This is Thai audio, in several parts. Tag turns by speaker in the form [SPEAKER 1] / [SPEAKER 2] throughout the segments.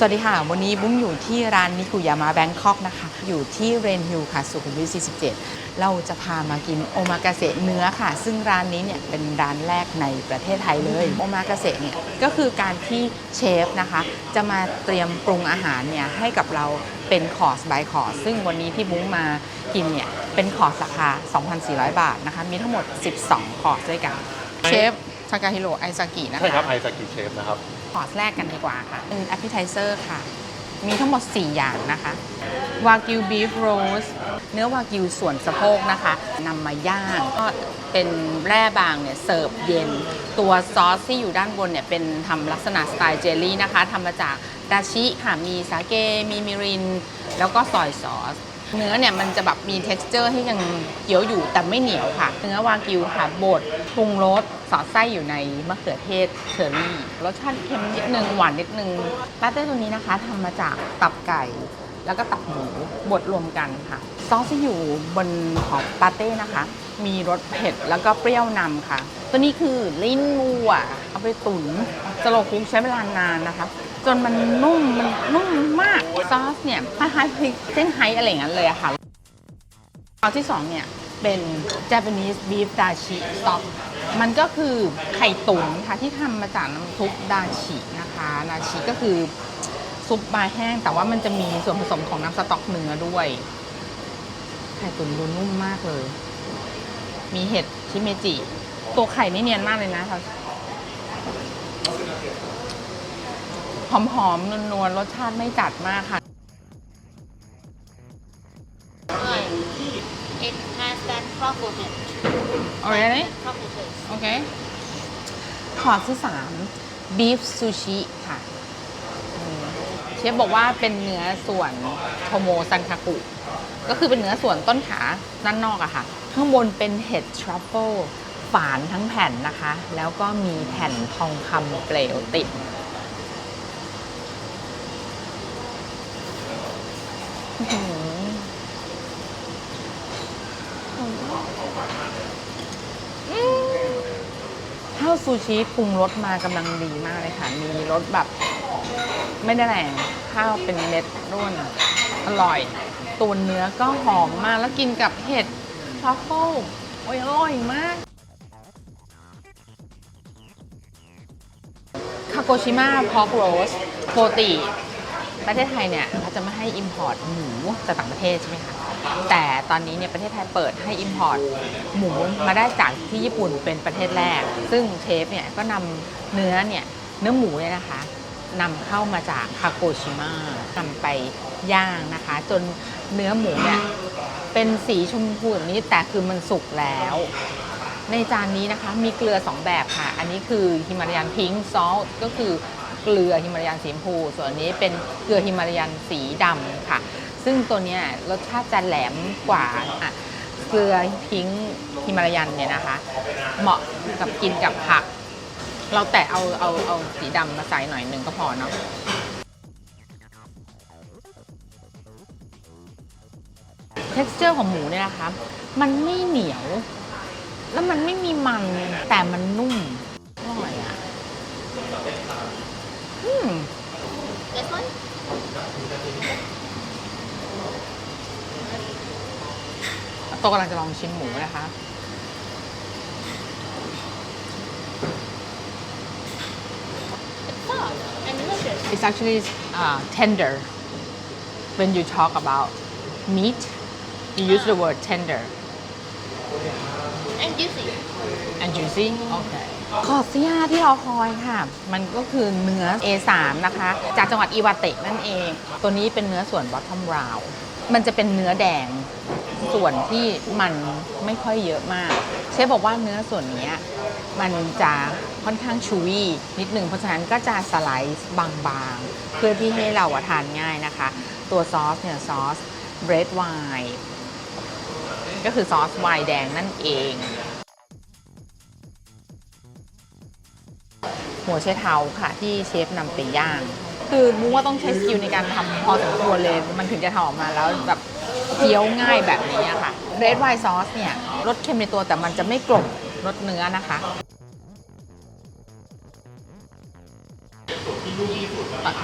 [SPEAKER 1] สวัสดีค่ะ วันนี้บุ้งอยู่ที่ร้านนิคุยามาแบงคอกนะคะ อยู่ที่เรนฮิลค่ะ สุขุมวิท 47 เราจะพามากินโอมากาเสะเนื้อค่ะ ซึ่งร้านนี้เนี่ยเป็นร้านแรกในประเทศไทยเลย โอมากาเสะเนี่ยก็คือการที่เชฟนะคะ จะมาเตรียมปรุงอาหารเนี่ยให้กับเราเป็นคอร์ส by คอร์ส ซึ่งวันนี้ที่บุ้งมากินเนี่ยเป็นคอร์สราคา 2,400 บาทนะคะ มีทั้งหมด 12 คอร์สด้วยกัน เชฟทากาฮิโรไอซากินะคะ
[SPEAKER 2] ใช่ครับไอซากิเชฟนะครับ
[SPEAKER 1] คอร์สแรกกันดีกว่าค่ะเป็น appetizer ค่ะ มีทั้งหมด 4 อย่างนะคะวากิวบีฟโรสเนื้อวากิวส่วนสะโพกนะคะนำมาย่างก็เป็นแร่บางเนี่ยเสิร์ฟเย็น ตัวซอสที่อยู่ด้านบนเนี่ยเป็นทำลักษณะสไตล์เจลลี่นะคะทำมาจากดาชิค่ะมีสาเกมีมิริน แล้วก็ซอยซอส เนื้อเนี่ยมันจะแบบมี t e x t อร์ที่ยังเคี้ยวอยู่แต่ไม่เหนียวค่ะ เนื้อวากิวค่ะบดปรุงรสสอดไส้อยู่ในมะเขือเทศเชอร์รี่รสชาติเค็มนิดนึงหวานนิดนึงปาเต้ตัวนี้นะคะทำมาจากตับไก่แล้วก็ตับหมูบดรวมกันค่ะซอสที่อยู่บนขอบปาเต้นะคะ มีรสเผ็ดแล้วก็เปรี้ยวนำค่ะ ตัวนี้คือลิ้นวัวเอาไปตุ๋นสโลคุกใช้เวลานานนะคะ จนมันนุ่มมันนุ่มมากซอสเนี่ยคล้ายๆพริกเส้นไฮอะไรอย่างนั้นเลยอะค่ะเอาที่สองเนี่ยเป็น Japanese beef dashi stock มันก็คือไข่ตุ๋นค่ะที่ทำมาจากน้ำซุปดาชินะคะดาชิก็คือซุปปลาแห้ง แต่ว่ามันจะมีส่วนผสมของน้ำสต๊อกเนื้อด้วย ไข่ตุ๋นดูนุ่มมากเลย มีเห็ดชิเมจิ ตัวไข่ไม่เนียนมากเลยนะคะ หอมๆนวลๆรสชาติไม่จัดมากค่ะ
[SPEAKER 3] It has that truffle hint.
[SPEAKER 1] Oh, really?
[SPEAKER 3] Truffle taste.
[SPEAKER 1] โอเคคอร์สที่3 beef sushi ค่ะอืมเชฟบอกว่าเป็นเนื้อส่วนโทโมซันคากุ ก็คือเป็นเนื้อส่วนต้นขาด้านนอกอะค่ะ ข้างบนเป็นเห็ดทรัฟเฟิลฝานทั้งแผ่นนะคะ แล้วก็มีแผ่นทองคำเปลวติดอื้อหือ ข้าวซูชิปรุงรสมากำลังดีมากเลยค่ะ มีรสแบบ ไม่ได้แรงข้าวเป็นเม็ดร่วนอร่อย ตัวเนื้อก็หอมมากแล้วกินกับเห็ดทรัฟเฟิลโอ้ยอร่อยมากคาโกชิมะพอกโรสโปรติประเทศไทยเนี่ยเขาจะไม่ให้อิมพอร์ตหมูจากต่างประเทศใช่ไหมคะ แต่ตอนนี้เนี่ยประเทศไทยเปิดให้อิมพอร์ตหมูมาได้จากที่ญี่ปุ่นเป็นประเทศแรก ซึ่งเชฟเนี่ยก็นำเนื้อเนี่ยเนื้อหมูเนี่ยนะคะนำเข้ามาจากคาโกชิมะนำไปย่างนะคะ จนเนื้อหมูเนี่ยเป็นสีชมพูแบบนี้แต่คือมันสุกแล้ว ในจานนี้นะคะมีเกลือ 2 แบบค่ะ อันนี้คือฮิมาลายันพิงค์ซอลก็คือเกลือฮิมาลายันสีชมพู ส่วนอันนี้เป็นเกลือฮิมาลายันสีดำค่ะ ซึ่งตัวเนี้ยรสชาติจะแหลมกว่าอะเกลือพิงฮิมาลายันเนี่ยนะคะ เหมาะกับกินกับผัก เราแต่เอาเอาเอาสีดำมาใส่หน่อยหนึ่งก็พอเนาะ texture ของหมูเนี่ยนะคะ มันไม่เหนียว แล้วมันไม่มีมันแต่มันนุ่มอร่อยอะอืม
[SPEAKER 3] This one?
[SPEAKER 1] โตกำลังจะลองชิมหมูนะคะ
[SPEAKER 3] It's soft and delicious.
[SPEAKER 1] it's actually uh, tender when you talk about meat you use the word tender
[SPEAKER 3] And juicy.
[SPEAKER 1] and juicy โอเคคอร์สที่5ที่เราคอยค่ะ มันก็คือเนื้อ A3 นะคะ จากจังหวัดอิวาเตะนั่นเอง ตัวนี้เป็นเนื้อส่วน bottom round มันจะเป็นเนื้อแดง ส่วนที่มันไม่ค่อยเยอะมาก เชฟบอกว่าเนื้อส่วนนี้มันจะค่อนข้างชูวี่นิดหนึ่งเพราะฉะนั้นก็จะสไลซ์บางๆ เพื่อที่ให้เราทานง่ายนะคะ ตัวซอสเนี่ยซอสเบรดไวน์ก็คือซอสไวน์แดงนั่นเอง หัวไชเทาค่ะที่เชฟนำไปย่าง คือมุ้งว่าต้องใช้สกิลในการทำพอสมควรเลย มันถึงจะทำออกมาแล้วแบบ เคี้ยวง่ายแบบนี้ค่ะเรดไวน์ซอสเนี่ยรสเค็มในตัวแต่มันจะไม่กลบรสเนื้อนะคะ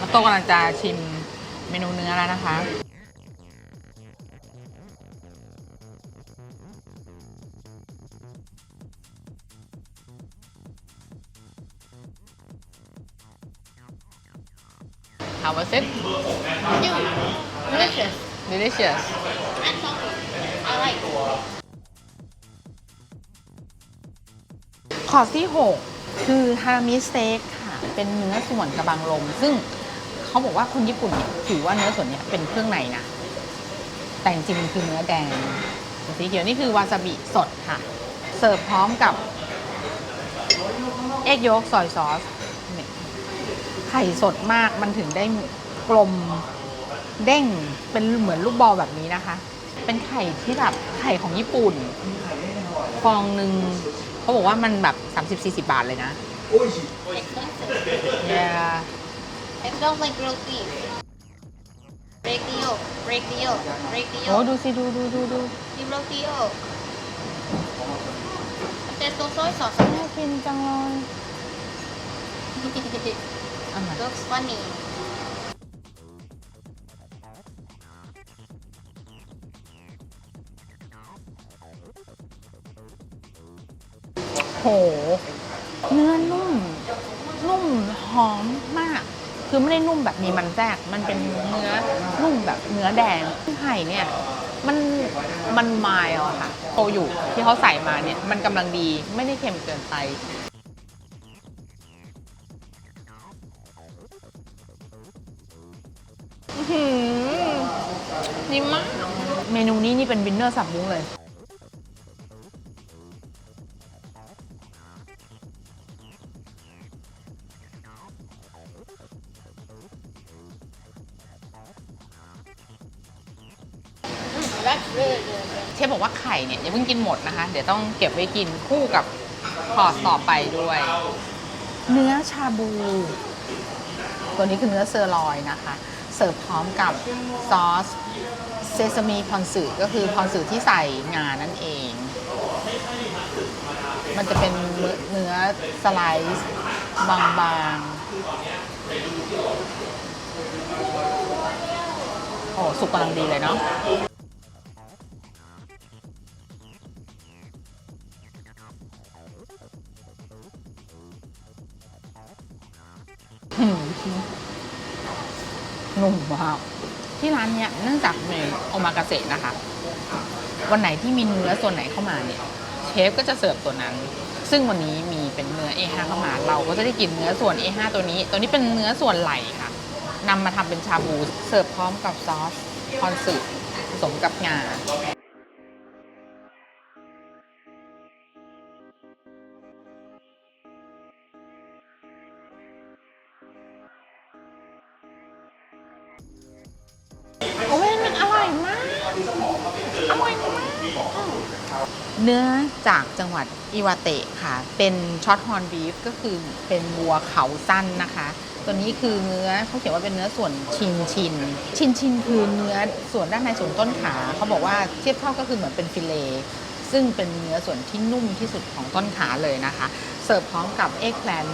[SPEAKER 1] มาโตกำลังจะชิมเมนูเนื้อแล้วนะคะ How was it?
[SPEAKER 3] New. Delicious.
[SPEAKER 1] Delicious.
[SPEAKER 3] And salty. I like.
[SPEAKER 1] คอที่6คือฮารามิสเต็กค่ะ เป็นเนื้อส่วนกระบังลม ซึ่งเขาบอกว่าคนญี่ปุ่นเนี่ยถือว่าเนื้อส่วนเนี้ยเป็นเครื่องในนะ แต่จริงๆมันคือเนื้อแดงสีเขียวนี่คือวาซาบิสดค่ะ เสิร์ฟพร้อมกับ เอ็กโยกซอยซอสไข่สดมากมันถึงได้กลม เด้งเป็นเหมือนลูกบอลแบบนี้นะคะ เป็นไข่ที่แบบไข่ของญี่ปุ่นฟองหนึ่งเขาบอกว่ามันแบบ 30-40 บาทเลยนะ
[SPEAKER 3] Expensive.
[SPEAKER 1] yeah
[SPEAKER 3] It smells like grilled beef. Break the yolk. Break the yolk. Break the
[SPEAKER 1] โอ้
[SPEAKER 3] yolk.
[SPEAKER 1] ดูสิดูดูดูดู
[SPEAKER 3] You broke the yolk. But there's no soy sauce.
[SPEAKER 1] น่ากินจังเลยเอามา
[SPEAKER 3] Looks funny.
[SPEAKER 1] โห เนื้อนุ่ม นุ่มหอมมาก คือไม่ได้นุ่มแบบมีมันแทรกมันเป็นเนื้อนุ่มแบบเนื้อแดงไข่เนี่ย มันมันมายอะค่ะโตอยู่ที่เขาใส่มาเนี่ย มันกำลังดีไม่ได้เค็มเกินไปอื้อหือดีมากเมนูนี้นี่เป็นวินเนอร์สับมุ้งเลย อย่าเพิ่งกินหมดนะคะ เดี๋ยวต้องเก็บไว้กินคู่กับคอร์สต่อไปด้วย เนื้อชาบู ตัวนี้คือเนื้อเซอร์ลอยนะคะ เสิร์ฟพร้อมกับซอสเซซามิพอนสึก็คือพอนสึที่ใส่งานั่นเอง มันจะเป็นเนื้อสไลซ์บางๆ โอ้ สุกกำลังดีเลยเนาะ นุ่มมากที่ร้านเนี้ยเนื่องจากมีโอมากาเสะนะคะ วันไหนที่มีเนื้อส่วนไหนเข้ามาเนี่ย เชฟก็จะเสิร์ฟตัวนั้น ซึ่งวันนี้มีเป็นเนื้อ A5 เข้ามา เราก็จะได้กินเนื้อส่วน A5 ตัวนี้ ตัวนี้เป็นเนื้อส่วนไหล่ค่ะนำมาทำเป็นชาบูเสิร์ฟพร้อมกับซอสคอนสึผสมกับงา เนื้อจากจังหวัดอิวาเตะค่ะ เป็นช็อตฮอร์นบีฟก็คือเป็นวัวเขาสั้นนะคะ ตัวนี้คือเนื้อเขาเขียนว่าเป็นเนื้อส่วนชินชิน ชินชินคือเนื้อส่วนด้านในส่วนต้นขาเขาบอกว่าเทียบเท่าก็คือเหมือนเป็นฟิเลซึ่งเป็นเนื้อส่วนที่นุ่มที่สุดของต้นขาเลยนะคะ เสิร์ฟพร้อมกับเอ็กแลน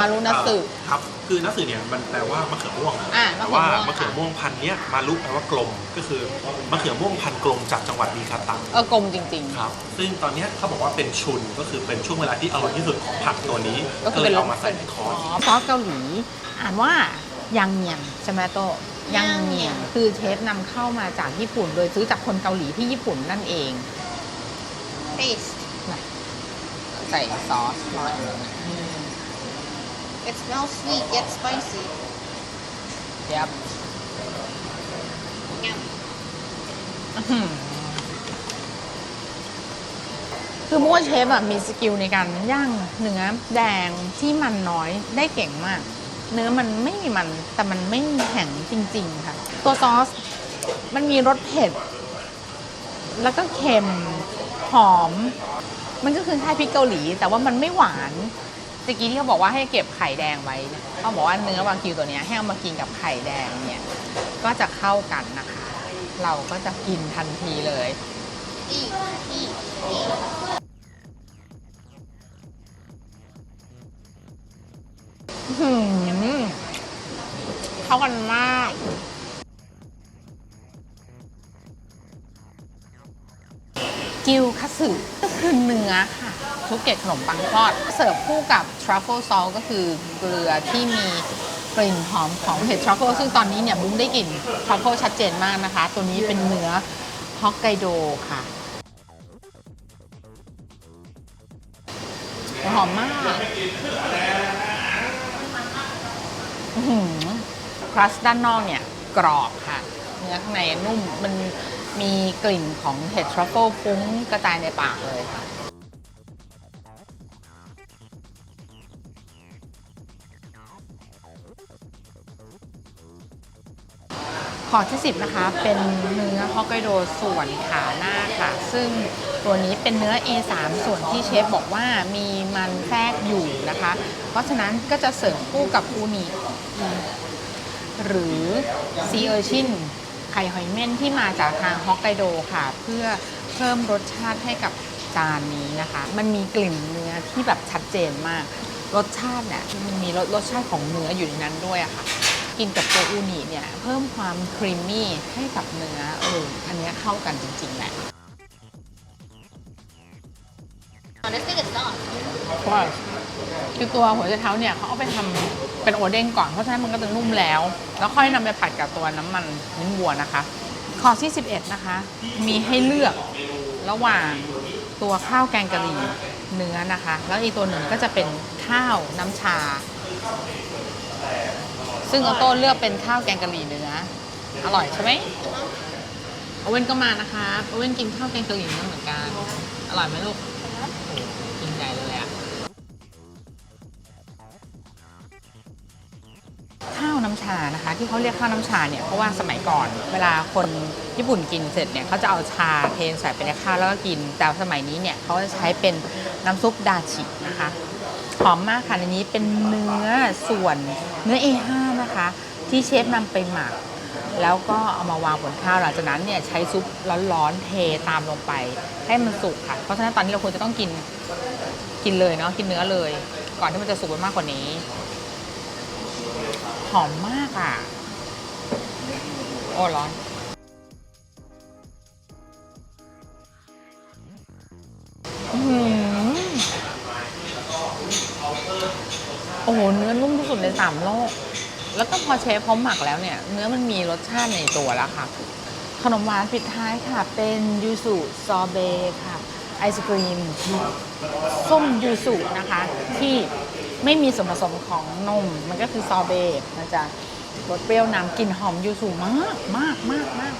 [SPEAKER 1] มารุนัสึ
[SPEAKER 2] ครับคือนัสึเนี่ยมันแปลว่ามะเขือม่วง
[SPEAKER 1] อะ
[SPEAKER 2] แต่
[SPEAKER 1] มะเขือ
[SPEAKER 2] ว่า
[SPEAKER 1] ม่วง
[SPEAKER 2] มะเขือม่วงพันธุ์เนี้ยมารุแปลว่ากลมก็คือมะเขือม่วงพันธุ์กลมจากจังหวัดมีคาตัง
[SPEAKER 1] เออกลมจริงๆ
[SPEAKER 2] ครับซึ่งตอนเนี้ยเขาบอกว่าเป็นชุนก็คือเป็นช่วงเวลาที่อร่อยที่สุดของผักตัวนี้
[SPEAKER 1] ก็
[SPEAKER 2] ก็
[SPEAKER 1] คือ
[SPEAKER 2] เล
[SPEAKER 1] เป็น
[SPEAKER 2] ยเอามาใส่ในคอร์ส
[SPEAKER 1] ซอสเกาหลีอ่านว่ายังเมียงใช่ไหมโตะยังเมียงคือเชฟนำเข้ามาจากญี่ปุ่น โดยซื้อจากคนเกาหลีที่ญี่ปุ่นนั่นเอง
[SPEAKER 3] Taste.
[SPEAKER 1] ใส่ซอสหน่อยนึง
[SPEAKER 3] It smells sweet yet spicy.
[SPEAKER 1] เดี๋ยว
[SPEAKER 3] Yum.
[SPEAKER 1] อื้อหือคือมั่วเชฟอะมีสกิลในการย่างเนื้อแดงที่มันน้อยได้เก่งมาก เนื้อมันไม่มีมันแต่มันไม่แข็งจริง ๆ ค่ะ ตัวซอสมันมีรสเผ็ด แล้วก็เค็มหอม มันก็คือคล้ายพริกเกาหลี แต่ว่ามันไม่หวาน ตะกี้ที่เขาบอกว่าให้เก็บไข่แดงไว้เขาบอกว่าเนื้อวากิวตัวนี้ให้เอามากินกับไข่แดงเนี่ย ก็จะเข้ากันนะคะ เราก็จะกินทันทีเลยอื้อหือเข้ากันมากกิวคัสึก็คือเนื้อ ทุกเกตขนมปังทอด เสิร์ฟคู่กับทรัฟเฟิลซอลก็คือเกลือที่มีกลิ่นหอมของเห็ดทรัฟเฟิลซึ่งตอนนี้เนี่ยบุ้งได้กลิ่นทรัฟเฟิลชัดเจนมากนะคะ ตัวนี้เป็นเนื้อฮอกไกโดค่ะหอมมากครัสด้านนอกเนี่ยกรอบค่ะ เนื้อข้างในนุ่มมันมีกลิ่นของเห็ดทรัฟเฟิลฟุ้งกระจายในปากเลยค่ะ ขอที่ 10 นะคะ เป็นเนื้อฮอกไกโดส่วนขาหน้าค่ะ ซึ่งตัวนี้เป็นเนื้อ A3 ส่วนที่เชฟบอกว่ามีมันแทรกอยู่นะคะ เพราะฉะนั้นก็จะเสริมคู่กับอูนิหรือซีเออร์ชินไข่หอยเม่นที่มาจากทางฮอกไกโดค่ะ เพื่อเพิ่มรสชาติให้กับจานนี้นะคะ มันมีกลิ่นเนื้อที่แบบชัดเจนมาก รสชาติเนี่ยมันมีรสรสชาติของเนื้ออยู่ในนั้นด้วยอะค่ะ กินกับตัวอูนิเนี่ย เพิ่มความครีมมี่ให้กับเนื้อเอออันเนี้ยเข้ากันจริงๆแหละ
[SPEAKER 3] Honestly, it's not.
[SPEAKER 1] เพราะว่าคือตัวหัวใจเท้าเนี่ยเขาเอาไปทำเป็นโอเด้งก่อน เพราะฉะนั้นมันก็จะนุ่มแล้ว แล้วค่อยนำไปผัดกับตัวน้ำมันนิ้นวัวนะคะข้อที่ 11 นะคะ มีให้เลือกระหว่างตัวข้าวแกงกะหรี่เนื้อนะคะ แล้วอีกตัวหนึ่งก็จะเป็นข้าวน้ำชา ซึ่งออโต้เลือกเป็นข้าวแกงกะหรี่เนื้ออร่อยใช่ไหมโอเว่นก็มานะคะโอเว่นกินข้าวแกงกะหรี่เนื้อเหมือนกัน อร่อยไหมลูกกินใหญ่เลยอะข้าวน้ำชานะคะ ที่เขาเรียกข้าวน้ำชาเนี่ยเพราะว่าสมัยก่อน เวลาคนญี่ปุ่นกินเสร็จเนี่ยเขาจะเอาชาเทใส่ไปในข้าวแล้วก็กิน แต่สมัยนี้เนี่ยเขาจะใช้เป็นน้ำซุปดาชินะคะหอมมากค่ะในนี้เป็นเนื้อส่วนเนื้อ A5 นะคะ ที่เชฟนำไปหมัก แล้วก็เอามาวางบนข้าวหลังจากนั้นเนี่ยใช้ซุปร้อนๆเทตามลงไป ให้มันสุกค่ะ เพราะฉะนั้นตอนนี้เราควรจะต้องกินกินเลยเนาะกินเนื้อเลย ก่อนที่มันจะสุกไปมากกว่านี้ หอมมากอะ โอ้ร้อนอโอ้โหเนื้อนุ่มที่สุดในสามโลก แล้วก็พอเชฟเขาหมักแล้วเนี่ย เนื้อมันมีรสชาติในตัวแล้วค่ะ ขนมหวานปิดท้ายค่ะ เป็นยูสุซอเบค่ะ ไอศกรีมส้มยูสุนะคะ ที่ไม่มีส่วนผสมของนม มันก็คือซอเบต์มันจะรสเปรี้ยวนำกลิ่นหอมยูสุมากมากมากมาก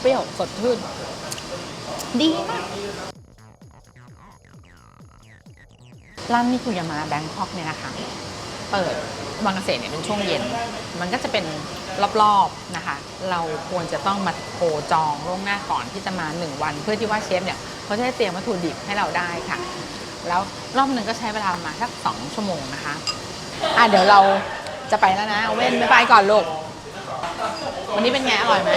[SPEAKER 1] เปรี้ยวสดชื่นดีมาก ร้านมิคุยามาแบงคอกเนี่ยนะคะ เปิดวันเกษตรเนี่ยเป็นช่วงเย็น มันก็จะเป็นรอบๆนะคะ เราควรจะต้องมาโทรจองล่วงหน้าก่อนที่จะมา 1 วัน เพื่อที่ว่าเชฟเนี่ยเขาจะได้เตรียมวัตถุดิบให้เราได้ค่ะ แล้วรอบหนึ่งก็ใช้เวลาประมาณสักสองชั่วโมงนะคะอะเดี๋ยวเราจะไปแล้วนะเอาเว้นไปก่อนลูกวันนี้เป็นไงอร่อยไหม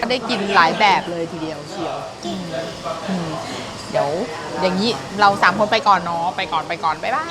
[SPEAKER 1] ก็ได้กินหลายแบบเลยทีเดียวเชียว เดี๋ยวอย่างนี้เราสามคนไปก่อนเนาะไปก่อนไปก่อนบ๊ายบาย